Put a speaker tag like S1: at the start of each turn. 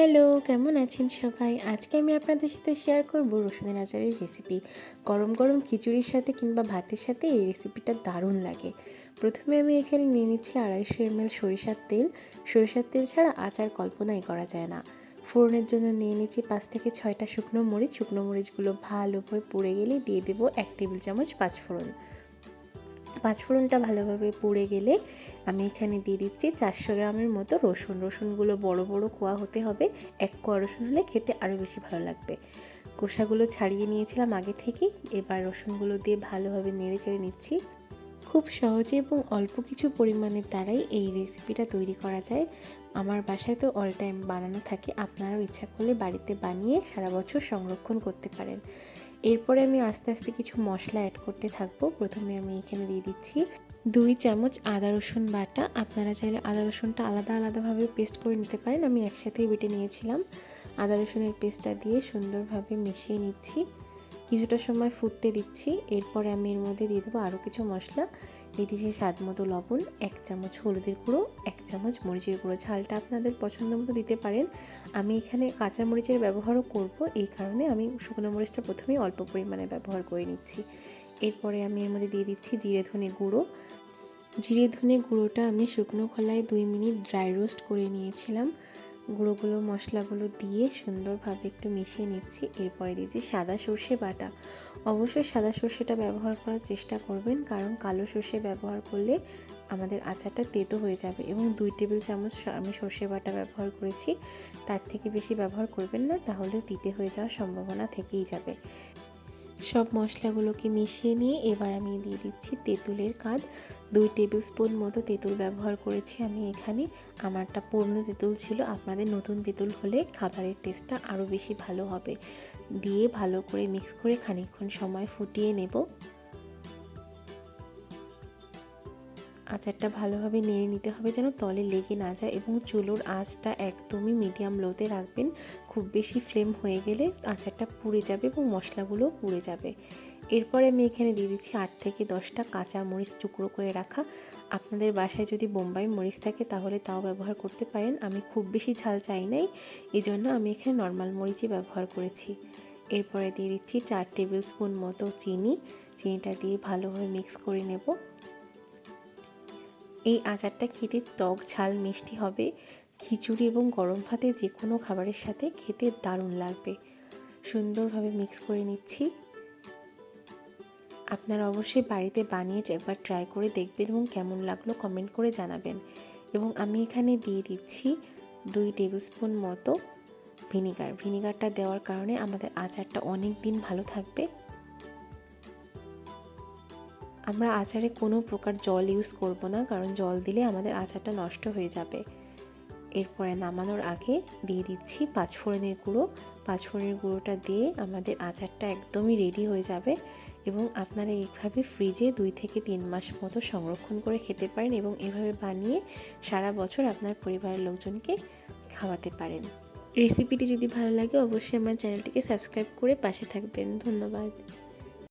S1: Hello, কেমন আছেন সবাই? আজকে আমি আপনাদের সাথে শেয়ার করব রসুনের আচারের রেসিপি গরম গরম খিচুড়ির সাথে কিংবা ভাতের সাথে এই রেসিপিটা দারুণ লাগে। প্রথমে আমি এখানে নিয়ে নিচ্ছি আড়াইশো এমএল সরিষার তেল। সরিষার তেল ছাড়া আচার কল্পনাই করা যায় না। ফোড়নের জন্য নিয়ে নিচ্ছি পাঁচ থেকে ছয়টা শুকনো মরিচ। শুকনো মরিচগুলো ভালোভাবে পুড়ে গেলে দিয়ে দেবো এক টেবিল চামচ পাঁচফোড়ন। পাঁচফোড়নটা ভালোভাবে পুড়ে গেলে আমি এখানে দিয়ে দিচ্ছি চারশো গ্রামের মতো রসুন। রসুনগুলো বড় বড় কোয়া হতে হবে। এক কোয়া রসুন হলে খেতে আরও বেশি ভালো লাগবে। কোষাগুলো ছাড়িয়ে নিয়েছিলাম আগে থেকেই। এবার রসুনগুলো দিয়ে ভালোভাবে নেড়ে চেড়ে নিচ্ছি। খুব সহজে এবং অল্প কিছু পরিমাণের দ্বারাই এই রেসিপিটা তৈরি করা যায়। আমার বাসায় তো অল টাইম বানানো থাকে। আপনারাও ইচ্ছা করলে বাড়িতে বানিয়ে সারা বছর সংরক্ষণ করতে পারেন। এরপরে আমি আস্তে আস্তে কিছু মশলা অ্যাড করতে থাকব। প্রথমে আমি এখানে দিয়ে দিচ্ছি দুই চামচ আদা রসুন বাটা। আপনারা চাইলে আদা রসুনটা আলাদা আলাদাভাবে পেস্ট করে নিতে পারেন। আমি একসাথেই বেটে নিয়েছিলাম। আদা রসুনের পেস্টটা দিয়ে সুন্দরভাবে মিশিয়ে নিচ্ছি। কিছুটা সময় ফুটতে দিচ্ছি। এরপরে আমি এর মধ্যে দিয়ে দেবো আরও কিছু মশলা। দিয়ে দিচ্ছি স্বাদ মতো লবণ, এক চামচ হলুদের গুঁড়ো, এক চামচ মরিচের গুঁড়ো। ঝালটা আপনাদের পছন্দ মতো দিতে পারেন। আমি এখানে কাঁচা মরিচের ব্যবহারও করব। এই কারণে আমি শুকনো মরিচটা প্রথমেই অল্প পরিমাণে ব্যবহার করে নিচ্ছি। এরপরে আমি এর মধ্যে দিয়ে দিচ্ছি জিরে ধনে গুঁড়ো। জিরে ধনে গুঁড়োটা আমি শুকনো খোলায় দুই মিনিট ড্রাই রোস্ট করে নিয়েছিলাম। গুঁড়োগুলো, মশলাগুলো দিয়ে সুন্দরভাবে একটু মিশিয়ে নিচ্ছি। এরপরে দিচ্ছি সাদা সর্ষে বাটা। অবশ্যই সাদা সর্ষেটা ব্যবহার করার চেষ্টা করবেন, কারণ কালো সর্ষে ব্যবহার করলে আমাদের আচারটা তেতো হয়ে যাবে এবং দুই টেবিল চামচ আমি সর্ষে বাটা ব্যবহার করেছি। তার থেকে বেশি ব্যবহার করবেন না, তাহলে তিতে হয়ে যাওয়ার সম্ভাবনা থেকেই যাবে। সব মশলাগুলোকে মিশিয়ে নিয়ে এবার আমি দিয়ে দিচ্ছি তেঁতুলের কাঁধ। দুই টেবিল স্পুন মতো তেঁতুল ব্যবহার করেছি আমি এখানে। আমারটা পুরনো তেঁতুল ছিল, আপনাদের নতুন তেঁতুল হলে খাবারের টেস্টটা আরও বেশি ভালো হবে। দিয়ে ভালো করে মিক্স করে খানিকক্ষণ সময় ফুটিয়ে নেব। আচারটা ভালোভাবে নেড়ে নিতে হবে যেন তলে লেগে না যায় এবং চুলোর আঁচটা একদমই মিডিয়াম লোতে রাখবেন। খুব বেশি ফ্লেম হয়ে গেলে আচারটা পুড়ে যাবে এবং মশলাগুলো পুড়ে যাবে। এরপরে আমি এখানে দিয়ে দিচ্ছি আট থেকে দশটা কাঁচা মরিচ টুকরো করে রাখা। আপনাদের বাসায় যদি বোম্বাই মরিচ থাকে তাহলে তাও ব্যবহার করতে পারেন। আমি খুব বেশি ঝাল চাই নাই এই জন্য আমি এখানে নর্মাল মরিচই ব্যবহার করেছি। এরপরে দিয়ে দিচ্ছি চার টেবিল স্পুন মতো চিনি। চিনিটা দিয়ে ভালোভাবে মিক্স করে নেব। এই আচারটা খেতে টক ঝাল, মিষ্টি হবে। খিচুড়ি এবং গরম ভাতে যে কোনো খাবারের সাথে খেতে দারুণ লাগবে। সুন্দরভাবে মিক্স করে নিচ্ছি। আপনারা অবশ্যই বাড়িতে বানিয়ে একবার ট্রাই করে দেখবেন এবং কেমন লাগল কমেন্ট করে জানাবেন। এবং আমি এখানে দিয়ে দিচ্ছি দুই টেবিল স্পুন মতো ভিনিগার ভিনিগারটা দেওয়ার কারণে আমাদের আচারটা অনেক দিন ভালো থাকবে। আমরা আচারে কোনো প্রকার জল ইউজ করব না, কারণ জল দিলে আমাদের আচারটা নষ্ট হয়ে যাবে। এরপরে নামানোর আগে দিয়ে দিচ্ছি পাঁচফোড়নের গুঁড়ো। পাঁচফোড়নের গুঁড়োটা দিয়ে আমাদের আচারটা একদমই রেডি হয়ে যাবে এবং আপনারা এইভাবে ফ্রিজে দুই থেকে তিন মাস মতো সংরক্ষণ করে খেতে পারেন এবং এভাবে বানিয়ে সারা বছর আপনার পরিবারের লোকজনকে খাওয়াতে পারেন। রেসিপিটি যদি ভালো লাগে, অবশ্যই আমার চ্যানেলটিকে সাবস্ক্রাইব করে পাশে থাকবেন। ধন্যবাদ।